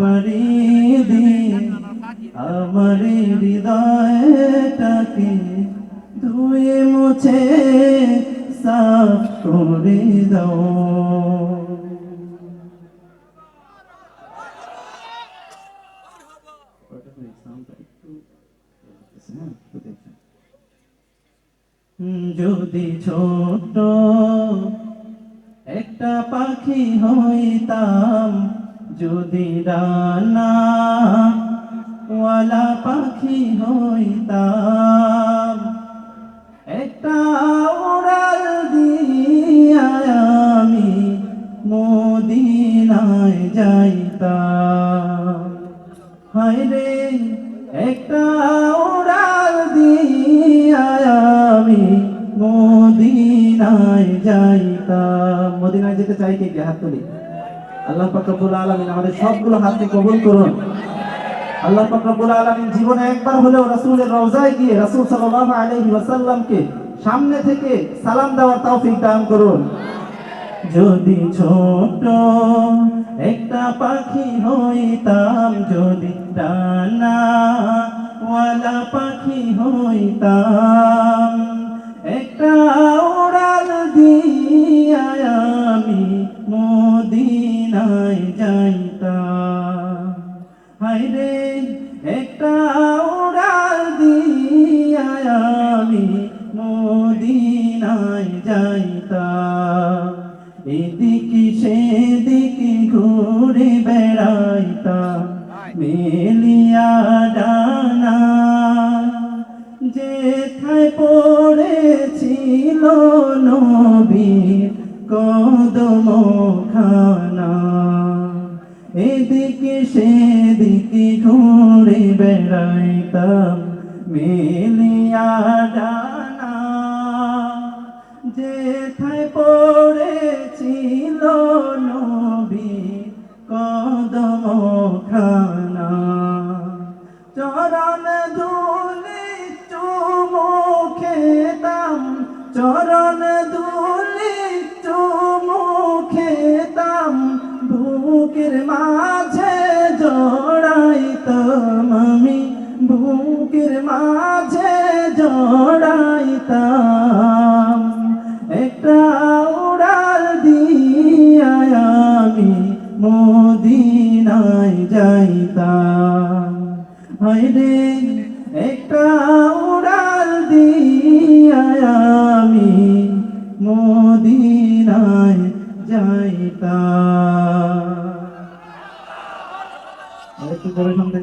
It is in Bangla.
বাড়ি দিয়ে আমার হৃদয়টাকে ধুয়ে মুছে সাফ করে দাও। যদি ছোট একটা পাখি হইতাম যদি ডানা ওয়ালা পাখি হইতাম, একটা উড়াল দিয়া আমি মদিনায় যাইতাম। হায়রে একটা উড়াল দিয়া আমি মদিনায় যাইতাম। মদিনায় যেতে চাই কে? হাত তুলি। আল্লাহ পাক রব্বুল আলামিন আমাদের সবগুলো হাতকে কবুল করুন। আল্লাহ পাক রব্বুল আলামিন জীবনে একবার হলেও রাসূলের রওজায় গিয়ে রাসূল সাল্লাল্লাহু আলাইহি ওয়াসাল্লামকে সামনে থেকে সালাম দেওয়ার তৌফিক দান করুন। যদি ছোট একটা পাখি হইতাম, যদি ডানা পাখি হইতাম, একটা উড়াল দিয়া আমি মদিনায় যাইতাম হায়রে একটা উড়াল দিয়া আমি মদিনায় যাইতাম এদিকে সেদিকে ঘুরে বেড়াইতাম মেলিয়া ডানা। যেথায় পড়েছিল নবীর কদম খানা এদিকে সেদিকে ঘুরে বেড়াইতাম মেলিয়া ডানা। যেথায় পড়েছিল নবী কদম খানা চরণ ধুলি চুমু খেতাম, চরণ বুকের মাঝে জড়াইতাম আমি। বুকের মাঝে জড়াইতাম একটা উড়াল দিয়া আমি মদিনায় যাইতাম। হায়রে একটা উড়াল দিয়া আমি মদিনায় যাইতাম। আরেকটু করে শুনতে